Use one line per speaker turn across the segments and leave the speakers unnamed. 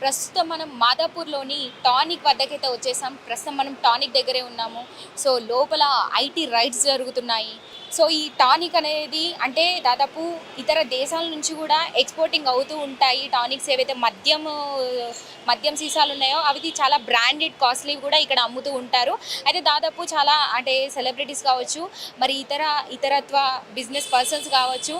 ప్రస్తుతం మనం మాదాపూర్లోని టానిక్ వద్దకైతే వచ్చేసాం. ప్రస్తుతం మనం టానిక్ దగ్గరే ఉన్నాము. సో లోపల ఐటీ రైడ్స్ జరుగుతున్నాయి. సో ఈ టానిక్ అనేది అంటే దాదాపు ఇతర దేశాల నుంచి కూడా ఎక్స్పోర్టింగ్ అవుతూ ఉంటాయి. టానిక్స్ ఏవైతే మద్యం మద్యం సీసాలు ఉన్నాయో అవి చాలా బ్రాండెడ్ కాస్ట్లీ కూడా ఇక్కడ అమ్ముతూ ఉంటారు. అయితే దాదాపు చాలా అంటే సెలబ్రిటీస్ కావచ్చు మరి ఇతర ఇతరత్వ బిజినెస్ పర్సన్స్ కావచ్చు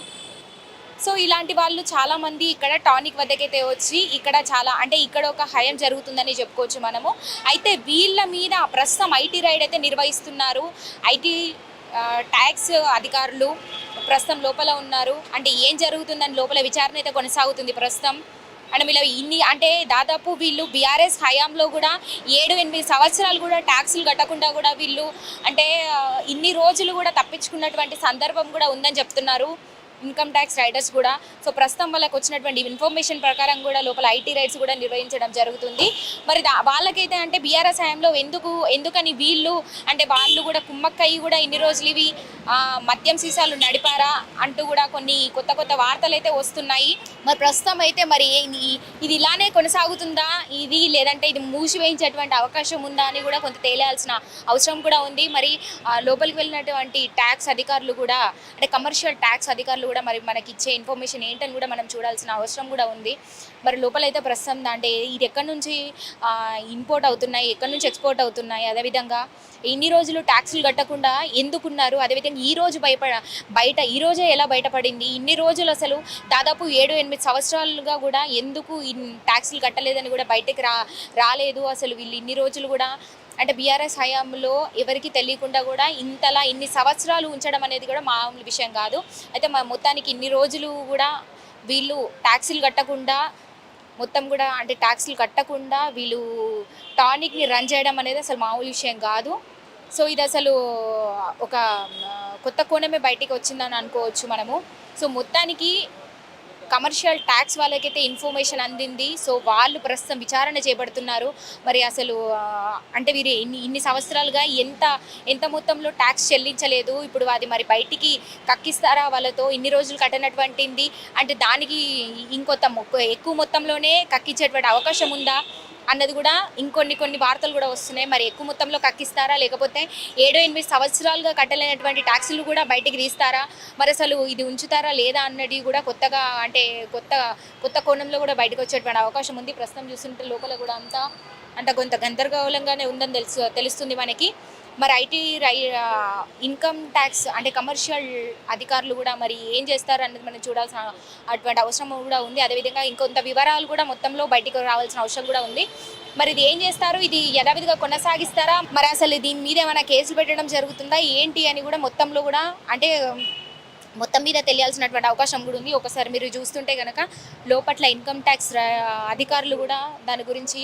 సో ఇలాంటి వాళ్ళు చాలా మంది ఇక్కడ టానిక్ వద్దకైతే వచ్చి ఇక్కడ చాలా అంటే ఇక్కడ ఒక హయం జరుగుతుందని చెప్పుకోవచ్చు మనము. అయితే వీళ్ళ మీద ప్రస్తుతం ఐటీ రైడ్ అయితే నిర్వహిస్తున్నారు. ఐటీ ట్యాక్స్ అధికారులు ప్రస్తుతం లోపల ఉన్నారు. అంటే ఏం జరుగుతుందని లోపల విచారణ అయితే కొనసాగుతుంది ప్రస్తుతం. అండ్ ఇలా ఇన్ని అంటే దాదాపు వీళ్ళు బీఆర్ఎస్ హయాంలో కూడా ఏడు ఎనిమిది సంవత్సరాలు కూడా ట్యాక్సులు కట్టకుండా కూడా వీళ్ళు అంటే ఇన్ని రోజులు కూడా తప్పించుకున్నటువంటి సందర్భం కూడా ఉందని చెప్తున్నారు. ఇన్కమ్ ట్యాక్స్ రైడర్స్ కూడా. సో ప్రస్తుతం వాళ్ళకి వచ్చినటువంటి ఇన్ఫర్మేషన్ ప్రకారం కూడా లోపల ఐటీ రైడ్స్ కూడా నిర్వహించడం జరుగుతుంది. మరి దా- వాళ్ళకైతే అంటే బీఆర్ఎస్ హయాంలో ఎందుకు ఎందుకని వీళ్ళు అంటే వాళ్ళు కూడా కుమ్మక్కయ్యి కూడా ఇన్ని రోజులు ఇవి మద్యం సీసాలు నడిపారా అంటూ కూడా కొన్ని కొత్త కొత్త వార్తలు అయితే వస్తున్నాయి. మరి ప్రస్తుతం అయితే మరి ఏ- ఇది ఇలానే కొనసాగుతుందా? ఇది లేదంటే ఇది మూసివేయించేటువంటి అవకాశం ఉందా అని కూడా కొంత తేలాల్సిన అవసరం కూడా ఉంది. మరి లోపలికి వెళ్ళినటువంటి ట్యాక్స్ అధికారులు కూడా అంటే కమర్షియల్ ట్యాక్స్ అధికారులు కూడా మరి మనకి ఇచ్చే ఇన్ఫర్మేషన్ ఏంటని కూడా మనం చూడాల్సిన అవసరం కూడా ఉంది. మరి లోపలైతే ప్రస్తుతం అంటే ఇది ఎక్కడి నుంచి ఇంపోర్ట్ అవుతున్నాయి ఎక్కడి నుంచి ఎక్స్పోర్ట్ అవుతున్నాయి అదేవిధంగా ఇన్ని రోజులు ట్యాక్సులు కట్టకుండా ఎందుకున్నారు అదేవిధంగా ఈ రోజు భయపడ బయట ఈ రోజే ఎలా బయటపడింది ఇన్ని రోజులు అసలు దాదాపు ఏడు ఎనిమిది సంవత్సరాలుగా కూడా ఎందుకు ఇన్ ట్యాక్సులు కట్టలేదని కూడా బయటకు రా రాలేదు అసలు వీళ్ళు ఇన్ని రోజులు కూడా అంటే బీఆర్ఎస్ హయాంలో ఎవరికి తెలియకుండా కూడా ఇంతలా ఇన్ని సంవత్సరాలు ఉంచడం అనేది కూడా మామూలు విషయం కాదు. అయితే మా మొత్తానికి ఇన్ని రోజులు కూడా వీళ్ళు ట్యాక్సీలు కట్టకుండా మొత్తం కూడా అంటే ట్యాక్సీలు కట్టకుండా వీళ్ళు టానిక్ని రన్ చేయడం అనేది అసలు మామూలు విషయం కాదు. సో ఇది అసలు ఒక కొత్త కోణమే బయటికి వచ్చిందని అనుకోవచ్చు మనము. సో మొత్తానికి కమర్షియల్ ట్యాక్స్ వాళ్ళకైతే ఇన్ఫర్మేషన్ అందింది. సో వాళ్ళు ప్రస్తుతం విచారణ చేపడుతున్నారు. మరి అసలు అంటే వీరు ఇన్ని ఇన్ని సంవత్సరాలుగా ఎంత ఎంత మొత్తంలో ట్యాక్స్ చెల్లించలేదు. ఇప్పుడు అది మరి బయటికి కక్కిస్తారా వాళ్ళతో? ఇన్ని రోజులు కట్టనటువంటిది. అంటే దానికి ఇంకొంత ఎక్కువ మొత్తంలోనే కక్కించేటువంటి అవకాశం ఉందా? అన్నది కూడా ఇంకొన్ని కొన్ని వార్తలు కూడా వస్తున్నాయి. మరి ఎక్కువ మొత్తంలో కక్కిస్తారా? లేకపోతే ఏడు ఎనిమిది సంవత్సరాలుగా కట్టలేనటువంటి ట్యాక్సులు కూడా బయటికి తీస్తారా? మరి అసలు ఇది ఉంచుతారా లేదా అన్నది కూడా కొత్తగా అంటే కొత్త కొత్త కోణంలో కూడా బయటకు వచ్చేటువంటి అవకాశం ఉంది. ప్రస్తుతం చూస్తుంటే లోపల కూడా అంతా అంటే కొంత గందరగోళంగానే ఉందని తెలుసు తెలుస్తుంది మనకి. మరి ఐటీ రై ఇన్కమ్ ట్యాక్స్ అంటే కమర్షియల్ అధికారులు కూడా మరి ఏం చేస్తారు అనేది మనం చూడాల్సిన అటువంటి అవసరం కూడా ఉంది. అదేవిధంగా ఇంకొంత వివరాలు కూడా మొత్తంలో బయటికి రావాల్సిన అవసరం కూడా ఉంది. మరి ఇది ఏం చేస్తారు? ఇది యథావిధిగా కొనసాగిస్తారా? మరి అసలు దీని మీద ఏమైనా కేసులు పెట్టడం జరుగుతుందా? ఏంటి అని కూడా మొత్తంలో కూడా అంటే మొత్తం మీద తెలియాల్సినటువంటి అవకాశం కూడా ఉంది. ఒకసారి మీరు చూస్తుంటే కనుక లోపట్ల ఇన్కమ్ ట్యాక్స్ అధికారులు కూడా దాని గురించి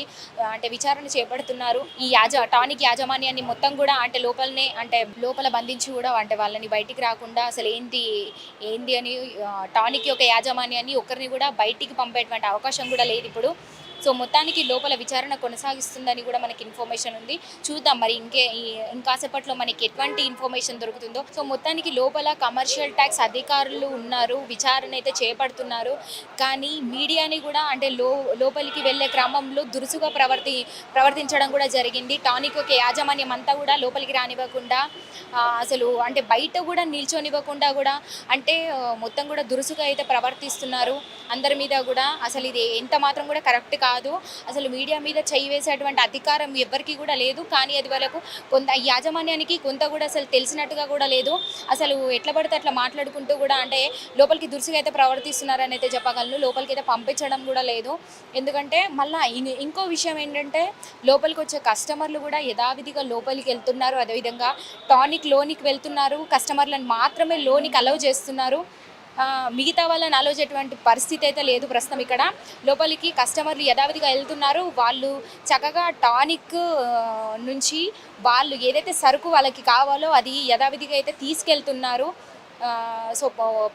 అంటే విచారణ చేపడుతున్నారు. ఈ యాజ టానిక్ యాజమాన్యాన్ని మొత్తం కూడా అంటే లోపలనే అంటే లోపల బంధించి కూడా అంటే వాళ్ళని బయటికి రాకుండా అసలు ఏంటి ఏంటి అని టానిక్ యొక్క యాజమాన్యాన్ని ఒకరిని కూడా బయటికి పంపేటువంటి అవకాశం కూడా లేదు. ఇప్పుడు సో మొత్తానికి లోపల విచారణ కొనసాగిస్తుందని కూడా మనకి ఇన్ఫర్మేషన్ ఉంది. చూద్దాం మరి ఇంకే ఇంకాసేపట్లో మనకి ఎటువంటి ఇన్ఫర్మేషన్ దొరుకుతుందో. సో మొత్తానికి లోపల కమర్షియల్ ట్యాక్స్ అధికారులు ఉన్నారు విచారణ అయితే చేపడుతున్నారు. కానీ మీడియాని కూడా అంటే లో లోపలికి వెళ్ళే క్రమంలో దురుసుగా ప్రవర్తి ప్రవర్తించడం కూడా జరిగింది. టానిక్ ఒక యాజమాన్యం అంతా కూడా లోపలికి రానివ్వకుండా అసలు అంటే బయట కూడా నిల్చొనివ్వకుండా కూడా అంటే మొత్తం కూడా దురుసుగా అయితే ప్రవర్తిస్తున్నారు. అందరి మీద కూడా అసలు ఇది ఎంత మాత్రం కూడా కరెక్ట్ కాదు. అసలు మీడియా మీద చేయి వేసేటువంటి అధికారం ఎవరికి కూడా లేదు. కానీ అది వాళ్ళకు కొంత యాజమాన్యానికి కొంత కూడా అసలు తెలిసినట్టుగా కూడా లేదు. అసలు ఎట్లా పడితే అట్లా మాట్లాడుకుంటూ కూడా అంటే లోపలికి దురుసుగా అయితే ప్రవర్తిస్తున్నారని అయితే చెప్పగలను. లోపలికి అయితే పంపించడం కూడా లేదు. ఎందుకంటే మళ్ళీ ఇంకో విషయం ఏంటంటే లోపలికి వచ్చే కస్టమర్లు కూడా యథావిధిగా లోపలికి వెళ్తున్నారు. అదేవిధంగా టానిక్ లోనికి వెళ్తున్నారు. కస్టమర్లను మాత్రమే లోనికి అలౌ చేస్తున్నారు. మిగతా వాళ్ళని ఆలోచేటువంటి పరిస్థితి అయితే లేదు ప్రస్తుతం ఇక్కడ. లోపలికి కస్టమర్లు యథావిధిగా వెళ్తున్నారు. వాళ్ళు చక్కగా టానిక్ నుంచి వాళ్ళు ఏదైతే సరుకు వాళ్ళకి కావాలో అది యథావిధిగా అయితే తీసుకెళ్తున్నారు. సో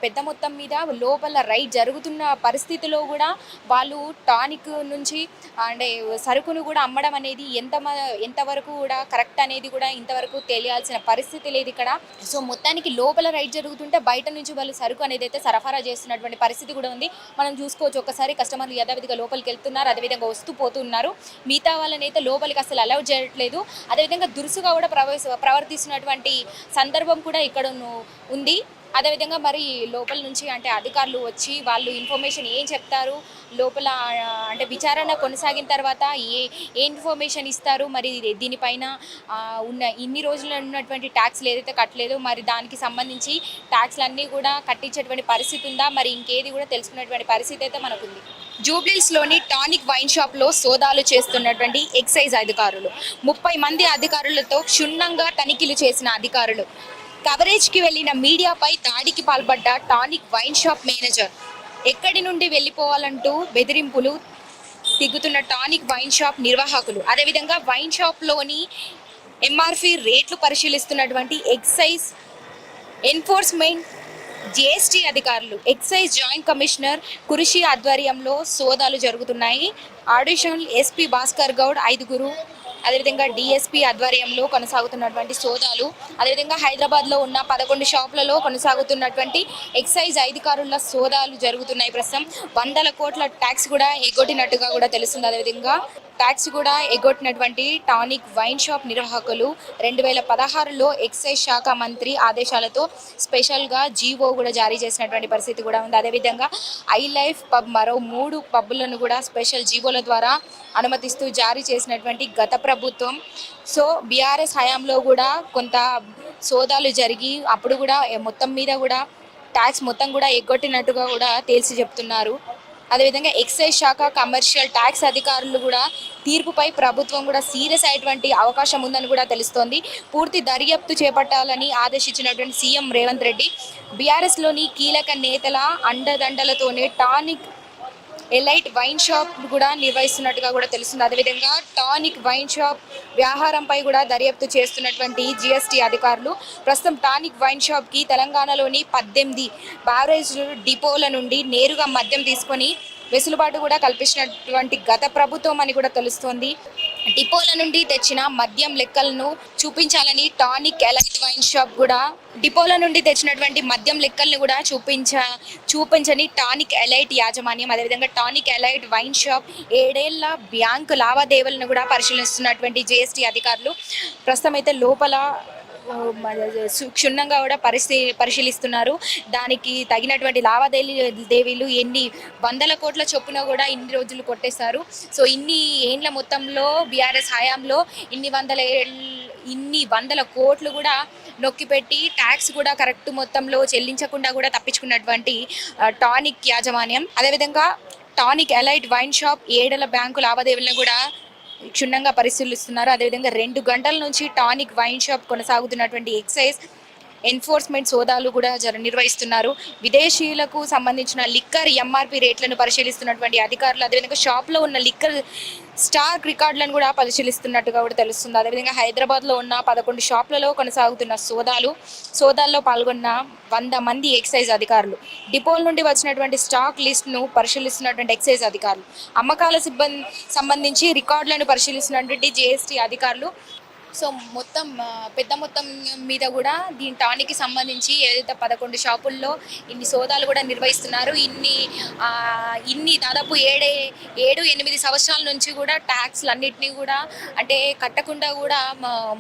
పెద్ద మొత్తం మీద లోపల రైడ్ జరుగుతున్న పరిస్థితిలో కూడా వాళ్ళు టానిక్ నుంచి అంటే సరుకును కూడా అమ్మడం అనేది ఎంత మ- ఎంతవరకు కూడా కరెక్ట్ అనేది కూడా ఇంతవరకు తెలియాల్సిన పరిస్థితి లేదు ఇక్కడ. సో మొత్తానికి లోపల రైడ్ జరుగుతుంటే బయట నుంచి వాళ్ళు సరుకు అనేది అయితే సరఫరా చేస్తున్నటువంటి పరిస్థితి కూడా ఉంది. మనం చూసుకోవచ్చు ఒకసారి కస్టమర్లు యథావిధిగా లోపలికి వెళ్తున్నారు అదేవిధంగా వస్తూ పోతున్నారు. మిగతా వాళ్ళని అయితే లోపలికి అసలు అలౌ చేయట్లేదు. అదేవిధంగా దురుసుగా కూడా ప్రవేశ ప్రవర్తిస్తున్నటువంటి సందర్భం కూడా ఇక్కడ ఉంది. అదేవిధంగా మరి లోపల నుంచి అంటే అధికారులు వచ్చి వాళ్ళు ఇన్ఫర్మేషన్ ఏం చెప్తారు? లోపల అంటే విచారణ కొనసాగిన తర్వాత ఏ ఏ ఇన్ఫర్మేషన్ ఇస్తారు? మరి దీనిపైన ఉన్న ఇన్ని రోజులు ఉన్నటువంటి ట్యాక్స్లు ఏదైతే కట్టలేదో మరి దానికి సంబంధించి ట్యాక్స్లన్నీ కూడా కట్టించేటువంటి పరిస్థితి ఉందా? మరి ఇంకేది కూడా తెలుసుకున్నటువంటి పరిస్థితి అయితే మనకుంది. జూబ్లీస్లోని టానిక్ వైన్ షాప్లో సోదాలు చేస్తున్నటువంటి ఎక్సైజ్ అధికారులు. ముప్పై మంది అధికారులతో క్షుణ్ణంగా తనిఖీలు చేసిన అధికారులు. కవరేజ్కి వెళ్ళిన మీడియాపై దాడికి పాల్పడ్డ టానిక్ వైన్ షాప్ మేనేజర్. ఎక్కడి నుండి వెళ్ళిపోవాలంటూ బెదిరింపులు దిగుతున్న టానిక్ వైన్ షాప్ నిర్వాహకులు. అదేవిధంగా వైన్ షాప్లోని ఎంఆర్పి రేట్లు పరిశీలిస్తున్నటువంటి ఎక్సైజ్ ఎన్ఫోర్స్మెంట్ జిఎస్టీ అధికారులు. ఎక్సైజ్ జాయింట్ కమిషనర్ కురిషి ఆధ్వర్యంలో సోదాలు జరుగుతున్నాయి. ఆడిషన్ ఎస్పీ భాస్కర్ గౌడ్ ఐదుగురు అదేవిధంగా డిఎస్పీ ఆధ్వర్యంలో కొనసాగుతున్నటువంటి సోదాలు అదేవిధంగా హైదరాబాద్లో ఉన్న పదకొండు షాపులలో కొనసాగుతున్నటువంటి ఎక్సైజ్ అధికారుల సోదాలు జరుగుతున్నాయి ప్రస్తుతం. వందల కోట్ల ట్యాక్స్ కూడా ఎగ్గొట్టినట్టుగా కూడా తెలుస్తుంది. అదేవిధంగా ట్యాక్స్ కూడా ఎగ్గొట్టినటువంటి టానిక్ వైన్ షాప్ నిర్వాహకులు రెండు వేల పదహారులో ఎక్సైజ్ శాఖ మంత్రి ఆదేశాలతో స్పెషల్గా జీవో కూడా జారీ చేసినటువంటి పరిస్థితి కూడా ఉంది. అదేవిధంగా ఐ లైఫ్ పబ్ మరో మూడు పబ్బులను కూడా స్పెషల్ జీవోల ద్వారా అనుమతిస్తూ జారీ చేసినటువంటి గత ప్రభుత్వం. సో బీఆర్ఎస్ హయాంలో కూడా కొంత సోదాలు జరిగి అప్పుడు కూడా మొత్తం మీద కూడా ట్యాక్స్ మొత్తం కూడా ఎగ్గొట్టినట్టుగా కూడా తేల్చి చెప్తున్నారు. అదేవిధంగా ఎక్సైజ్ శాఖ కమర్షియల్ ట్యాక్స్ అధికారులు కూడా తీర్పుపై ప్రభుత్వం కూడా సీరియస్ అయ్యేటువంటి అవకాశం ఉందని కూడా తెలుస్తోంది. పూర్తి దర్యాప్తు చేపట్టాలని ఆదేశించినటువంటి సీఎం రేవంత్ రెడ్డి బీఆర్ఎస్లోని కీలక నేతల అండదండలతోనే టానిక్ ఎలైట్ వైన్ షాప్ కూడా నిర్వహిస్తున్నట్టుగా కూడా తెలుస్తుంది. అదేవిధంగా టానిక్ వైన్ షాప్ వ్యవహారంపై కూడా దర్యాప్తు చేస్తున్నటువంటి జిఎస్టీ అధికారులు ప్రస్తుతం టానిక్ వైన్ షాప్కి తెలంగాణలోని పద్దెనిమిది బ్యారేజ్ డిపోల నుండి నేరుగా మద్యం తీసుకొని వెసులుబాటు కూడా కల్పించినటువంటి గత ప్రభుత్వం అని కూడా తెలుస్తోంది. డిపోల నుండి తెచ్చిన మద్యం లెక్కలను చూపించాలని టానిక్ ఎలైట్ వైన్ షాప్ కూడా డిపోల నుండి తెచ్చినటువంటి మద్యం లెక్కల్ని కూడా చూపించ చూపించని టానిక్ ఎలైట్ యాజమాన్యం అదేవిధంగా టానిక్ ఎలైట్ వైన్ షాప్ ఏడేళ్ళ బ్యాంకు లావాదేవీలను కూడా పరిశీలిస్తున్నటువంటి జిఎస్టీ అధికారులు. ప్రస్తుతం అయితే లోపల క్షుణ్ణంగా కూడా పరిశీ పరిశీలిస్తున్నారు. దానికి తగినటువంటి లావాదేవీలు ఎన్ని వందల కోట్ల చొప్పున కూడా ఇన్ని రోజులు కొట్టేశారు. సో ఇన్ని ఏండ్ల మొత్తంలో బీఆర్ఎస్ హయాంలో ఇన్ని వందల ఏళ్ళ- ఇన్ని వందల కోట్లు కూడా నొక్కిపెట్టి ట్యాక్స్ కూడా కరెక్ట్ మొత్తంలో చెల్లించకుండా కూడా తప్పించుకున్నటువంటి టానిక్ యాజమాన్యం. అదేవిధంగా టానిక్ ఎలైట్ వైన్ షాప్ ఏడల బ్యాంకు లావాదేవీలను కూడా క్షుణ్ణంగా పరిశీలిస్తున్నారు. అదేవిధంగా రెండు గంటల నుంచి టానిక్ వైన్ షాప్ కొనసాగుతున్నటువంటి ఎక్సైజ్ ఎన్ఫోర్స్మెంట్ సోదాలు కూడా జర నిర్వహిస్తున్నారు. విదేశీయులకు సంబంధించిన లిక్కర్ ఎంఆర్పి రేట్లను పరిశీలిస్తున్నటువంటి అధికారులు అదేవిధంగా షాప్లో ఉన్న లిక్కర్ స్టాక్ రికార్డులను కూడా పరిశీలిస్తున్నట్టుగా కూడా తెలుస్తుంది. అదేవిధంగా హైదరాబాద్లో ఉన్న పదకొండు షాపులలో కొనసాగుతున్న సోదాలు సోదాల్లో పాల్గొన్న వంద మంది ఎక్సైజ్ అధికారులు. డిపోల నుండి వచ్చినటువంటి స్టాక్ లిస్ట్ను పరిశీలిస్తున్నటువంటి ఎక్సైజ్ అధికారులు. అమ్మకాల సిబ్బంది సంబంధించి రికార్డులను పరిశీలిస్తున్నటువంటి జిఎస్టీ అధికారులు సో మొత్తం పెద్ద మొత్తం మీద కూడా దీని టానికి సంబంధించి ఏదైతే పదకొండు షాపుల్లో ఇన్ని సోదాలు కూడా నిర్వహిస్తున్నారు ఇన్ని ఇన్ని దాదాపు ఏడే ఏడు ఎనిమిది సంవత్సరాల నుంచి కూడా ట్యాక్స్లు అన్నిటినీ కూడా అంటే కట్టకుండా కూడా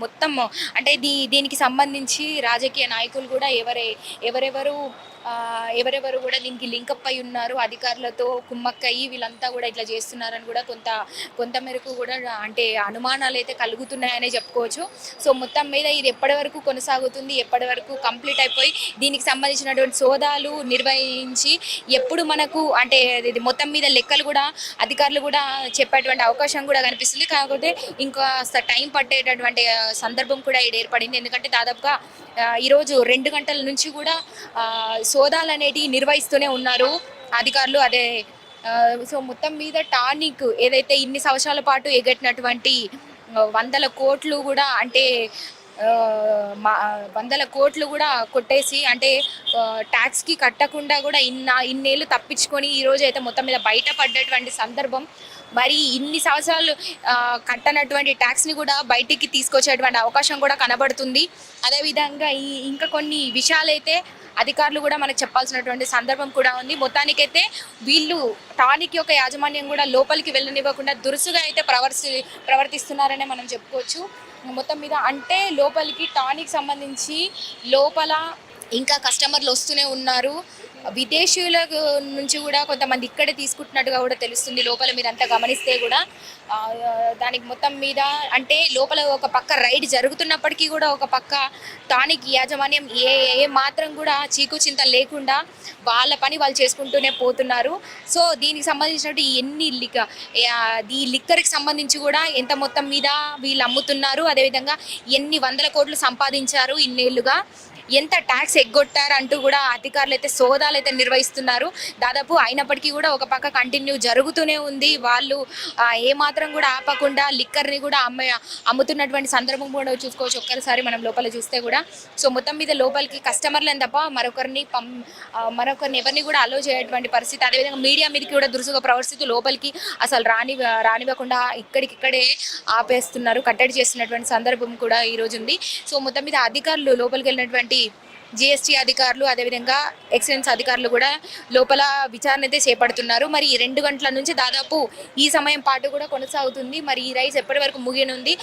మొత్తం అంటే దీ దీనికి సంబంధించి రాజకీయ నాయకులు కూడా ఎవరే ఎవరెవరు ఎవరెవరు కూడా దీనికి లింకప్ అయి ఉన్నారు అధికారులతో కుమ్మక్కయ్యి వీళ్ళంతా కూడా ఇట్లా చేస్తున్నారని కూడా కొంత కొంత మేరకు కూడా అంటే అనుమానాలు అయితే కలుగుతున్నాయనే చెప్పుకోవచ్చు. సో మొత్తం మీద ఇది ఎప్పటి వరకు కొనసాగుతుంది ఎప్పటి వరకు కంప్లీట్ అయిపోయి దీనికి సంబంధించినటువంటి సోదాలు నిర్వహించి ఎప్పుడు మనకు అంటే ఇది మొత్తం మీద లెక్కలు కూడా అధికారులు కూడా చెప్పేటువంటి అవకాశం కూడా కనిపిస్తుంది. కాకపోతే ఇంకా టైం పట్టేటటువంటి సందర్భం కూడా ఇది ఏర్పడింది ఎందుకంటే దాదాపుగా ఈరోజు రెండు గంటల నుంచి కూడా సోదాలు అనేటివి నిర్వహిస్తూనే ఉన్నారు అధికారులు. అదే సో మొత్తం మీద టానిక్ ఏదైతే ఇన్ని సంవత్సరాల పాటు ఎగట్టినటువంటి వందల కోట్లు కూడా అంటే మా వందల కోట్లు కూడా కొట్టేసి అంటే ట్యాక్స్కి కట్టకుండా కూడా ఇన్న ఇన్నేళ్ళు తప్పించుకొని ఈరోజు అయితే మొత్తం మీద బయటపడ్డటువంటి సందర్భం. మరి ఇన్ని సంవత్సరాలు కట్టనటువంటి ట్యాక్స్ని కూడా బయటికి తీసుకొచ్చేటువంటి అవకాశం కూడా కనబడుతుంది. అదేవిధంగా ఈ ఇంకా కొన్ని విషయాలైతే అధికారులు కూడా మనకు చెప్పాల్సినటువంటి సందర్భం కూడా ఉంది. మొత్తానికైతే వీళ్ళు టానిక్ యొక్క యాజమాన్యం కూడా లోపలికి వెళ్ళనివ్వకుండా దురుసుగా అయితే ప్రవర్తి ప్రవర్తిస్తున్నారనే మనం చెప్పుకోవచ్చు. మొత్తం మీద అంటే లోపలికి టానిక్ సంబంధించి లోపల ఇంకా కస్టమర్లు వస్తూనే ఉన్నారు. విదేశీయుల నుంచి కూడా కొంతమంది ఇక్కడే తీసుకుంటున్నట్టుగా కూడా తెలుస్తుంది. లోపల మీరు అంతా గమనిస్తే కూడా దానికి మొత్తం మీద అంటే లోపల ఒక పక్క రైడ్ జరుగుతున్నప్పటికీ కూడా ఒక పక్క టానిక్ యాజమాన్యం ఏ ఏ మాత్రం కూడా చీకు చింత లేకుండా వాళ్ళ పని వాళ్ళు చేసుకుంటూనే పోతున్నారు. సో దీనికి సంబంధించినట్టు ఎన్ని లిక్క ఈ లిక్కర్కి సంబంధించి కూడా ఎంత మొత్తం మీద వీళ్ళు అమ్ముతున్నారు అదేవిధంగా ఎన్ని వందల కోట్లు సంపాదించారు ఇన్నేళ్ళుగా ఎంత ట్యాక్స్ ఎగ్గొట్టారు అంటూ కూడా అధికారులు అయితే సోదాలు అయితే నిర్వహిస్తున్నారు. దాదాపు అయినప్పటికీ కూడా ఒక పక్క కంటిన్యూ జరుగుతూనే ఉంది. వాళ్ళు ఏమాత్రం ఏ మాత్రం కూడా ఆపకుండా లిక్కర్ని కూడా అమ్మే అమ్ముతున్నటువంటి సందర్భం కూడా చూసుకోవచ్చు. ఒక్కసారి మనం లోపల చూస్తే కూడా. సో మొత్తం మీద లోపలికి కస్టమర్లను తప్ప మరొకరిని పం మరొకరిని ఎవరిని కూడా అలో చేయటువంటి పరిస్థితి అదేవిధంగా మీడియా మీదకి కూడా దురుసుగా ప్రవర్తిస్తూ లోపలికి అసలు రాని రానివ్వకుండా ఇక్కడికిక్కడే ఆపేస్తున్నారు. కట్టడి చేస్తున్నటువంటి సందర్భం కూడా ఈ రోజు ఉంది సో మొత్తం మీద అధికారులు లోపలికి వెళ్ళినటువంటి జిఎస్టీ అధికారులు అదేవిధంగా ఎక్సైజ్ అధికారులు కూడా లోపల విచారణ అయితే చేపడుతున్నారు. మరి ఈ రెండు గంటల నుంచి దాదాపు ఈ సమయం పాటు కూడా కొనసాగుతుంది. మరి ఈ రైస్ ఎప్పటి వరకు ముగియనుంది?